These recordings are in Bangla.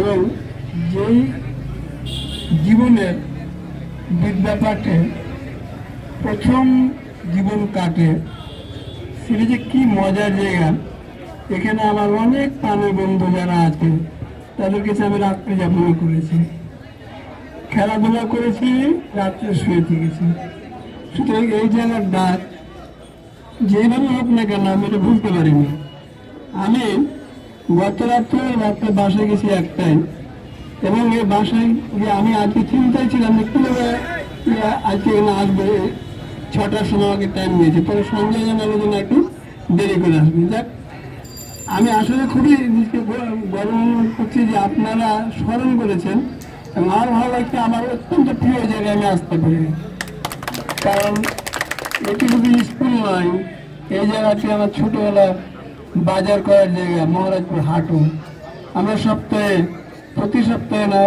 এবং যেই জীবনের প্রথম জীবন কাটে, সেটা যে কী মজার জায়গা। এখানে আমার অনেক প্রাণের বন্ধু যারা আছে তাদের কাছে আমি রাত্রি যাপন করেছি। খেলাধুলা করেছি, রাত্রে শুয়ে থেকেছি। সুতরাং এই জায়গার ডাক, যেভাবে হোক না কেন, আমি এটা বুঝতে পারিনি। আমি গত রাত্রে রাত্রে বাসায় গেছি একটাই। এবং এই বাসায় গিয়ে আমি আজকে চিন্তায় ছিলাম যে কীভাবে আজকে এখানে আসবে ছটার সময় আমাকে টাইম দিয়েছে। পরে সঞ্জয় জানালো যেন একটু দেরি করে আসবে। যাক, আমি আসলে খুবই নিজেকে গর্ব করছি যে আপনারা স্মরণ করেছেন। এবং আমার ভালো লাগছে, আমার অত্যন্ত প্রিয় জায়গায় আমি আসতে পারি। কারণ এটি শুধু স্কুল নয়, এই জায়গাটি আমার ছোটবেলা বাজার করার জায়গা, মহারাজপুর হাটও। আমরা সপ্তাহে, প্রতি সপ্তাহে না,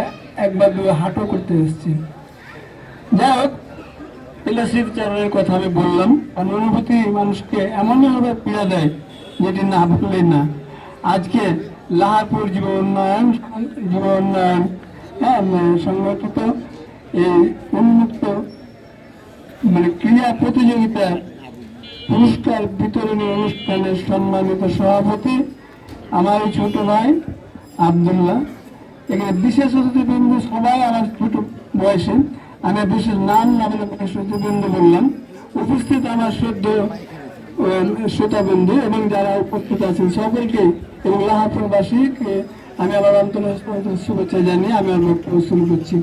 একবার দুবার হাটও করতে এসেছি। যাই হোক ইলাসিফ চারণের কথা আমি বললাম। অনুভূতি মানুষকে এমনভাবে পীড়া দেয়, যেটি না বললে না। আজকে লাহাপুর যুব উন্নয়ন যুব উন্নয়ন হ্যাঁ সংগঠিত এই উন্মুক্ত মানে ক্রীড়া প্রতিযোগিতার পুরস্কার বিতরণী অনুষ্ঠানের সম্মানিত সভাপতি, আমার ছোট ভাই আবদুল্লাহ। এখানে বিশেষ অতিথিবৃন্দ সবাই, আমার ছোট বয়সে। আমি বিশেষ নাম না বলে অতিথিবৃন্দ বললাম। উপস্থিত আমার সদ্য শ্রোতাবন্ধু এবং যারা উপস্থিত আছেন সকলকে এবং লাহাপুরবাসীকে আমি আমার অন্তর শুভেচ্ছা জানিয়ে আমি আমার বক্তব্য শুরু করছি।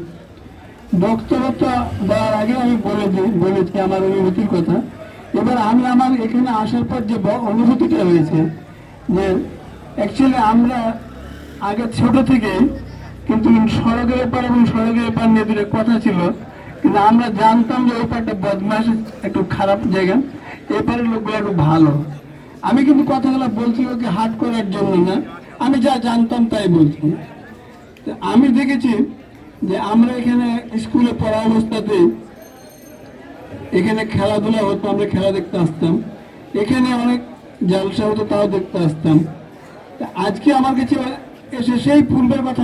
বক্তব্যটা দেওয়ার আগে আমি বলে দিই বলেছি আমার অনুভূতির কথা। এবার আমি আমার এখানে আসার পর যে অনুভূতিটা হয়েছে যে অ্যাকচুয়ালি আমরা আগে ছোট থেকে কিন্তু সড়কের এপার এবং সড়কের এপার নিয়ে দুটো কথা ছিল। কিন্তু আমরা জানতাম যে ওই পারটা বদমাস একটু খারাপ জায়গা এপারের লোকগুলো একটু ভালো। আমি কিন্তু কথাগুলো বলছি ওকে হাট করার জন্য না, আমি যা জানতাম তাই বলছি। আমি দেখেছি যে আমরা এখানে স্কুলে পড়া অবস্থাতে এখানে খেলাধুলা হতো, আমরা খেলা দেখতে আসতাম। এখানে অনেক জালসা হতো, তাও দেখতে আসতাম। আজকে আমার কাছে এসে সেই পূর্বের কথা